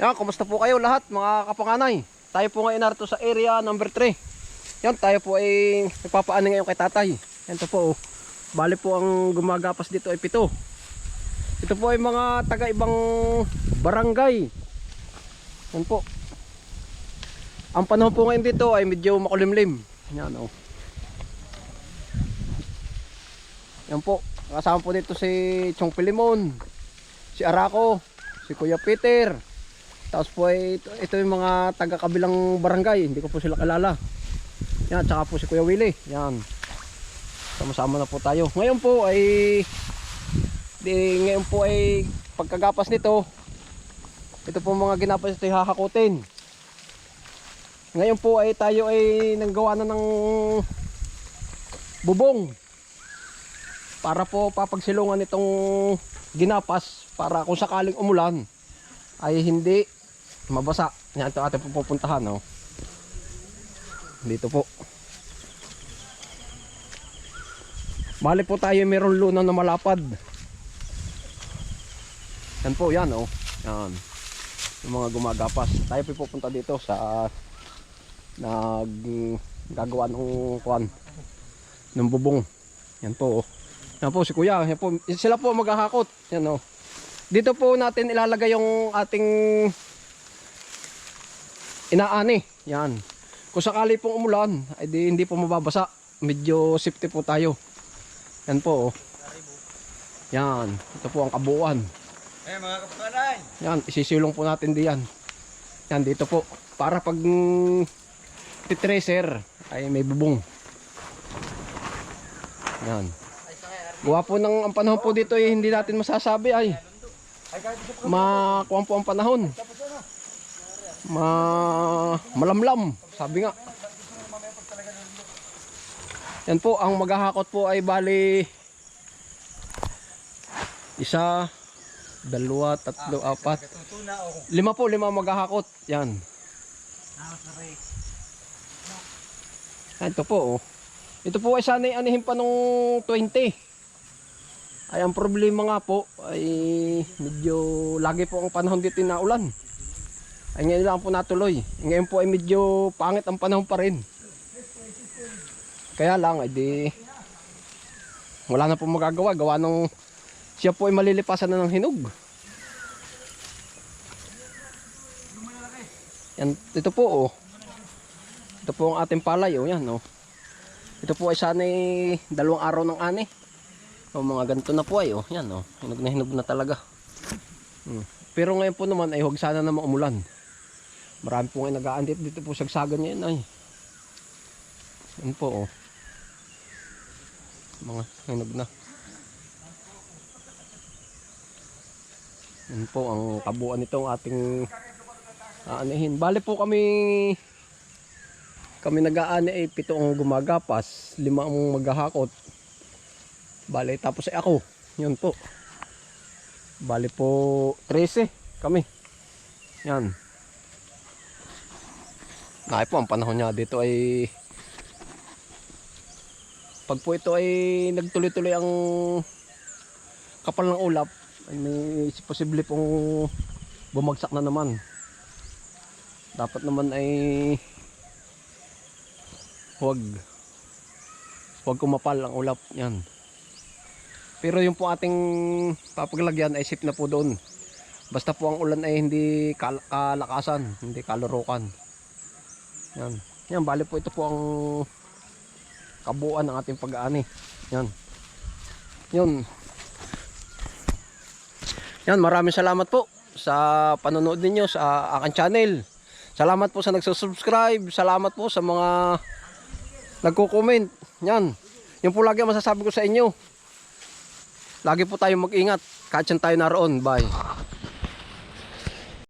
Yan, kumusta po kayo lahat mga kapanganay? Tayo po ngayon narito sa area number 3. Yan, tayo po ay nagpapaano ngayon kay tatay. Yan po. Oh. Bali po ang gumagapas dito ay pito. Ito po ay mga taga ibang barangay. Yan po. Ang panahon po ngayon dito ay medyo makulimlim. Yan oh. Yan po. Kasama po dito si Chong Pilimon, si Arako, si Kuya Peter. Tapos po ito, ito yung mga taga kabilang barangay. Hindi ko po sila kilala. Yan, tsaka po si Kuya Willie. Yan. Sama-sama na po tayo. Ngayon po ay di, ngayon po ay pagkagapas nito ito po mga ginapas ito hahakutin. Ngayon po ay tayo ay nanggawa na ng bubong para po papagsilungan itong ginapas para kung sakaling umulan ay hindi mabasa. Yan ito ating pupuntahan. No? Dito po. Bali po tayo mayroong luna na malapad. Yan po yan oh. Yan. Yung mga gumagapas. Tayo po pupunta dito sa nag gagawa ng kwan ng bubong. Yan po oh. Yan po si Kuya. Yan po. Sila po maghahakot. Yan oh. Dito po natin ilalagay yung ating inaani. Yan. Kung sakali pong umulan, ay di, hindi po mababasa. Medyo safety po tayo. Yan po. Oh. Yan. Ito po ang kabuuan. Eh mga kapatid, Yan. Isisilong po natin diyan. Yan dito po. Para pag titracer ay may bubong. Yan. Gawa po ng ang panahon po dito ay hindi natin masasabi ay makuha po ang panahon. Ma malamlam, sabi nga. Yan po, ang maghahakot po ay bali isa, dalawa, tatlo, apat, tutuna o lima po, lima maghahakot. Yan. Ah, Ito po, oh. Ito po ay sana'y anihin pa nung 20. Ay, ang problema nga po ay medyo lagi po ang panahon dito na ulan. Ay ngayon lang po natuloy. Ngayon po ay medyo pangit ang panahon pa rin. Kaya lang, ay di wala na po magagawa. Gawa nung siya po ay malilipasan na ng hinog. Yan, ito po oh. Ito po ang ating palay oh, yan oh. Ito po ay sana'y dalawang araw ng ani. O mga ganito na po ay oh, yan oh. Hinog na hinog na talaga. Hmm. Pero ngayon po naman ay huwag sana na umulan. Marami po ngayon nag-aandit dito po sagsagan ngayon ay. Yan po oh. Mga hinog na. Yan po ang kabuuan nitong ating aanihin. Bale po kami kami nag-aani ay pito ang gumagapas, lima ang maghahakot. Bale tapos ay ako. Yun po. Bale po 13 kami. Yan. Nakay po ang panahon niya dito ay pag po ito ay nagtuloy-tuloy ang kapal ng ulap ay may posible pong bumagsak na naman. Dapat naman ay huwag huwag kumapal ang ulap yan pero yung po ating papaglagyan ay safe na po doon. Basta po ang ulan ay hindi kal- kalakasan hindi kalurukan yan yan bali po ito po ang kabuuan ng ating pag-aani yan yun yan maraming salamat po sa panonood ninyo sa aking channel Salamat po sa nagsusubscribe. Salamat po sa mga nagko-comment. Yan. Yung po lagi ang masasabi ko sa inyo. Lagi po tayo mag-ingat. Kahit saan tayo naroon. Bye.